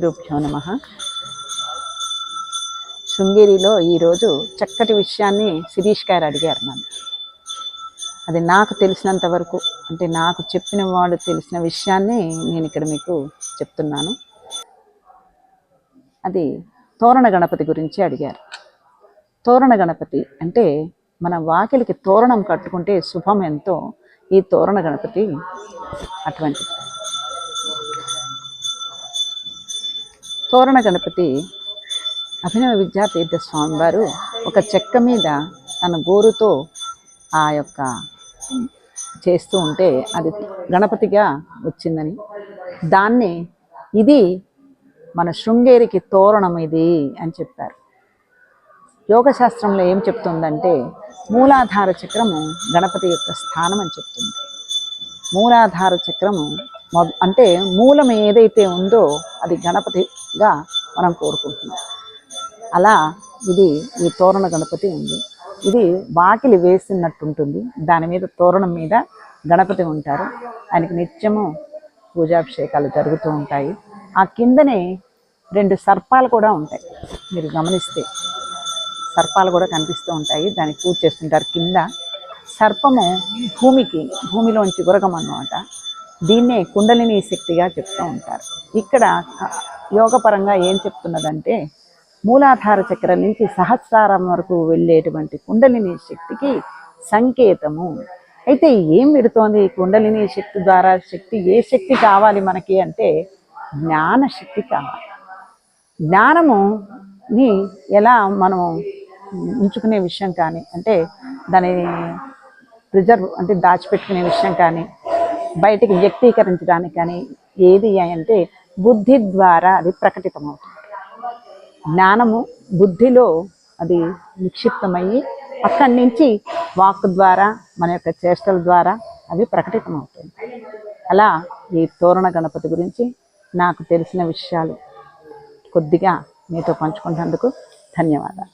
శ్రీగురుభ్యో నమ. శృంగేరిలో ఈరోజు చక్కటి విషయాన్ని శిరీష్ గారు అడిగారు నన్ను. అది నాకు తెలిసినంత వరకు అంటే నాకు చెప్పిన వాళ్ళు తెలిసిన విషయాన్ని నేను ఇక్కడ మీకు చెప్తున్నాను. అది తోరణ గణపతి గురించి అడిగారు. తోరణ గణపతి అంటే మన వాకిలికి తోరణం కట్టుకుంటే శుభం ఎంతో ఈ తోరణ గణపతి అటువంటిది. తోరణ గణపతి అభినవ విద్యాతీర్థ స్వామి వారు ఒక చెక్క మీద తన గోరుతో ఆ యొక్క చేస్తూ ఉంటే అది గణపతిగా వచ్చిందని. దాన్ని ఇది మన శృంగేరికి తోరణం ఇది అని చెప్పారు. యోగశాస్త్రంలో ఏం చెప్తుందంటే మూలాధార చక్రము గణపతి యొక్క స్థానం అని చెప్తుంది. మూలాధార చక్రము అంటే మూలం ఏదైతే ఉందో అది గణపతి గా మనం కోరుకుంటున్నాం. అలా ఇది ఈ తోరణ గణపతి ఉంది. ఇది వాకిలి వేసినట్టుంటుంది. దాని మీద తోరణం మీద గణపతి ఉంటారు. ఆయనకి నిత్యము పూజాభిషేకాలు జరుగుతూ ఉంటాయి. ఆ కిందనే రెండు సర్పాలు కూడా ఉంటాయి. మీరు గమనిస్తే సర్పాలు కూడా కనిపిస్తూ ఉంటాయి. దాన్ని పూజ చేస్తుంటారు కింద. సర్పము భూమికి భూమిలోంచి ఉరగం అన్నమాట దీన్నే కుండలిని శక్తిగా చెప్తూ ఉంటారు. ఇక్కడ యోగపరంగా ఏం చెప్తున్నదంటే మూలాధార చక్రం నుంచి సహస్రారం వరకు వెళ్ళేటువంటి కుండలిని శక్తికి సంకేతము. అయితే ఏం పెడుతోంది ఈ కుండలిని శక్తి ద్వారా? శక్తి ఏ శక్తి కావాలి మనకి అంటే జ్ఞాన శక్తి కావాలి. జ్ఞానముని ఎలా మనం ఉంచుకునే విషయం కానీ అంటే దాని ప్రిజర్వ్ అంటే దాచిపెట్టుకునే విషయం కానీ బయటికి వ్యక్తీకరించడానికి కానీ ఏది అంటే బుద్ధి ద్వారా అది ప్రకటితమవుతుంది. జ్ఞానము బుద్ధిలో అది నిక్షిప్తమయ్యి అక్కడి నుంచి వాక్ ద్వారా మన యొక్క చేష్టల ద్వారా అది ప్రకటితమవుతుంది అలా ఈ తోరణ గణపతి గురించి నాకు తెలిసిన విషయాలు కొద్దిగా మీతో పంచుకున్నందుకు ధన్యవాదాలు.